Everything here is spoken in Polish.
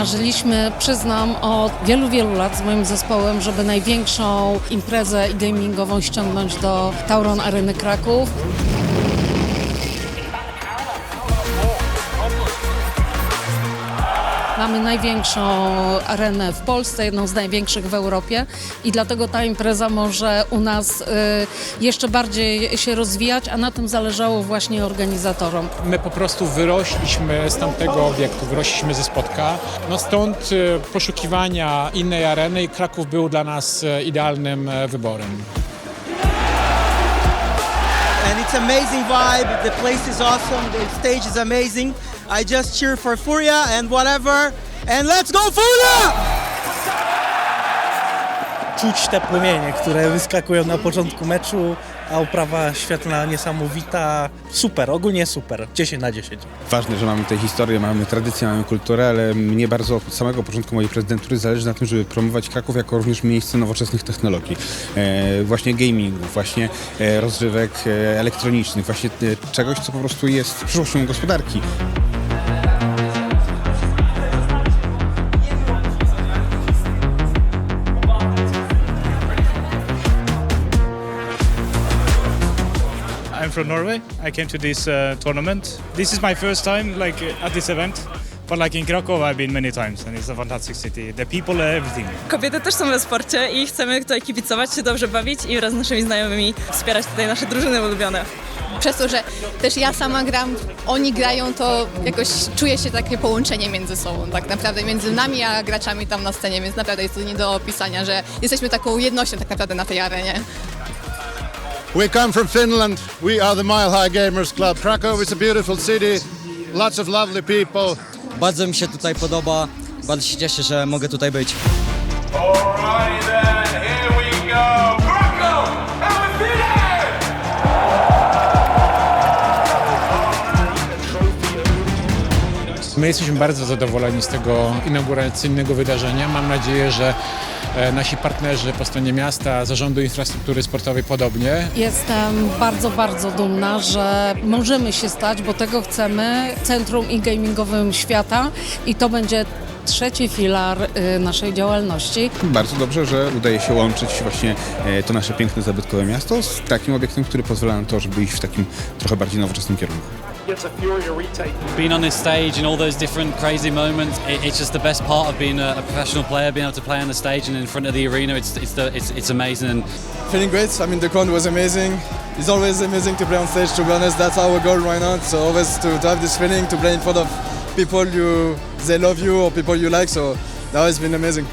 Marzyliśmy, przyznam, od wielu, wielu lat z moim zespołem, żeby największą imprezę gamingową ściągnąć do Tauron Areny Kraków. Mamy największą arenę w Polsce, jedną z największych w Europie i dlatego ta impreza może u nas y, jeszcze bardziej się rozwijać, a na tym zależało właśnie organizatorom. My po prostu wyrośliśmy z tamtego obiektu, wyrośliśmy ze spotka. No stąd e, poszukiwania innej areny i Kraków był dla nas e, idealnym wyborem. and it's amazing vibe. The place is awesome. The stage is amazing. I just cheer for Furia and whatever. And let's go Furia! czuć te płomienie, które wyskakują na początku meczu, a oprawa świetlna niesamowita. Super, ogólnie super. 10 na 10. Ważne, że mamy tę historię, mamy tradycję, mamy kulturę, ale mnie bardzo od samego początku mojej prezydentury zależy na tym, żeby promować Kraków jako również miejsce nowoczesnych technologii. E, właśnie gamingu, właśnie e, rozrywek e, elektronicznych, właśnie e, czegoś, co po prostu jest przyszłością gospodarki. I'm from Norway. I came to this uh, tournament. This is my first time like uh, at this event. But like in Krakow, I've been many times, and it's a fantastic city. The people, everything. Kobiety też są we sporcie i chcemy tutaj kibicować, się dobrze bawić i wraz z naszymi znajomymi wspierać tutaj nasze drużyny ulubione. przez to, że też ja sama gram, oni grają, to jakoś czuje się takie połączenie między sobą, tak naprawdę między nami a graczami tam na scenie, więc naprawdę jest to nie do opisania, że jesteśmy taką jednością tak naprawdę na tej arenie. We come from Finland. We are the Mile High Gamers Club. Krakow is a beautiful city. Lots of lovely people. Bardzo mi się tutaj podoba. Bardzo się cieszę, że mogę tutaj być. Alrighty then, here we go. Krakow, and we're My jesteśmy bardzo zadowoleni z tego inauguracyjnego wydarzenia. Mam nadzieję, że nasi partnerzy po stronie miasta, Zarządu Infrastruktury Sportowej podobnie. Jestem bardzo, bardzo dumna, że możemy się stać, bo tego chcemy, centrum e-gamingowym świata i to będzie trzeci filar y, naszej działalności. Bardzo dobrze, że udaje się łączyć właśnie e, to nasze piękne, zabytkowe miasto z takim obiektem, który pozwala na to, żeby iść w takim trochę bardziej nowoczesnym kierunku. Being on this stage and all those different crazy moments, it, it's just the best part of being a, a professional player, being able to play on the stage and in front of the arena. It's it's the, it's, it's amazing. And Feeling great. I mean, the crowd was amazing. It's always amazing to play on stage. To be honest, that's our goal right now. So always to, to have this feeling to play in front of people you they love you or people you like. So that has been amazing.